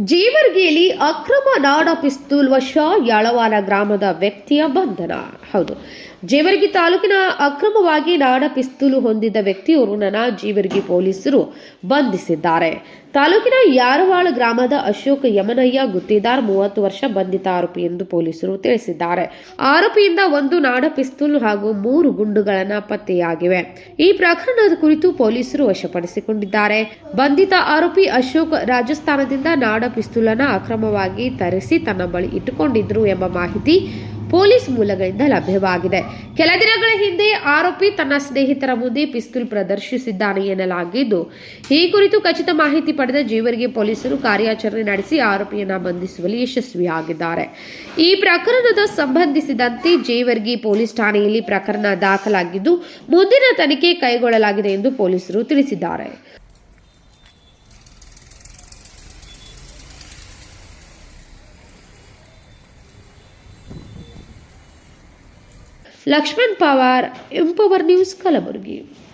ಜೇವರ್ಗಿಯಲ್ಲಿ ಅಕ್ರಮ ನಾಡ ಪಿಸ್ತೂಲ್ ವಶ ಯಾಳವಾರ ಗ್ರಾಮದ ವ್ಯಕ್ತಿಯ ಬಂಧನ. ಹೌದು. ಜೇವರ್ಗಿ ತಾಲೂಕಿನ ಅಕ್ರಮವಾಗಿ ನಾಡ ಪಿಸ್ತೂಲು ಹೊಂದಿದ್ದ ವ್ಯಕ್ತಿಯೋರ್ವನನ್ನ ಜೀವರ್ಗಿ ಪೊಲೀಸರು ಬಂಧಿಸಿದ್ದಾರೆ. ತಾಲೂಕಿನ ಯಾರವಾಳ ಗ್ರಾಮದ ಅಶೋಕ್ ಯಮನಯ್ಯ ಗುತ್ತಿದಾರ್ ಮೂವತ್ತು ವರ್ಷ ಬಂಧಿತ ಆರೋಪಿ ಎಂದು ಪೊಲೀಸರು ತಿಳಿಸಿದ್ದಾರೆ. ಆರೋಪಿಯಿಂದ ಒಂದು ನಾಡ ಪಿಸ್ತೂಲ್ ಹಾಗೂ ಮೂರು ಗುಂಡುಗಳನ್ನ ಪತ್ತೆಯಾಗಿವೆ. ಈ ಪ್ರಕರಣದ ಕುರಿತು ಪೊಲೀಸರು ವಶಪಡಿಸಿಕೊಂಡಿದ್ದಾರೆ. ಬಂಧಿತ ಆರೋಪಿ ಅಶೋಕ್ ರಾಜಸ್ಥಾನದಿಂದ ನಾಡ ಪಿಸ್ತೂಲನ್ನ ಅಕ್ರಮವಾಗಿ ತರಿಸಿ ತನ್ನ ಬಳಿ ಇಟ್ಟುಕೊಂಡಿದ್ರು ಎಂಬ ಮಾಹಿತಿ ಪೊಲೀಸ್ ಮೂಲಗಳಿಂದ ಲಭ್ಯವಾಗಿದೆ. ಕೆಲ ದಿನಗಳ ಹಿಂದೆ ಆರೋಪಿ ತನ್ನ ಸ್ನೇಹಿತರ ಮುಂದೆ ಪಿಸ್ತೂಲ್ ಪ್ರದರ್ಶಿಸಿದ್ದಾನೆ ಎನ್ನಲಾಗಿದ್ದು, ಈ ಕುರಿತು ಖಚಿತ ಮಾಹಿತಿ ಪಡೆದ ಜೀವರಿಗೆ ಪೊಲೀಸರು ಕಾರ್ಯಾಚರಣೆ ನಡೆಸಿ ಆರೋಪಿಯನ್ನ ಬಂಧಿಸುವಲ್ಲಿ ಯಶಸ್ವಿಯಾಗಿದ್ದಾರೆ. ಈ ಪ್ರಕರಣದ ಸಂಬಂಧಿಸಿದಂತೆ ಜೇವರ್ಗಿ ಪೊಲೀಸ್ ಠಾಣೆಯಲ್ಲಿ ಪ್ರಕರಣ ದಾಖಲಾಗಿದ್ದು, ಮುಂದಿನ ತನಿಖೆ ಕೈಗೊಳ್ಳಲಾಗಿದೆ ಎಂದು ಪೊಲೀಸರು ತಿಳಿಸಿದ್ದಾರೆ. Laxman Pawar Empower News Kalaburagi.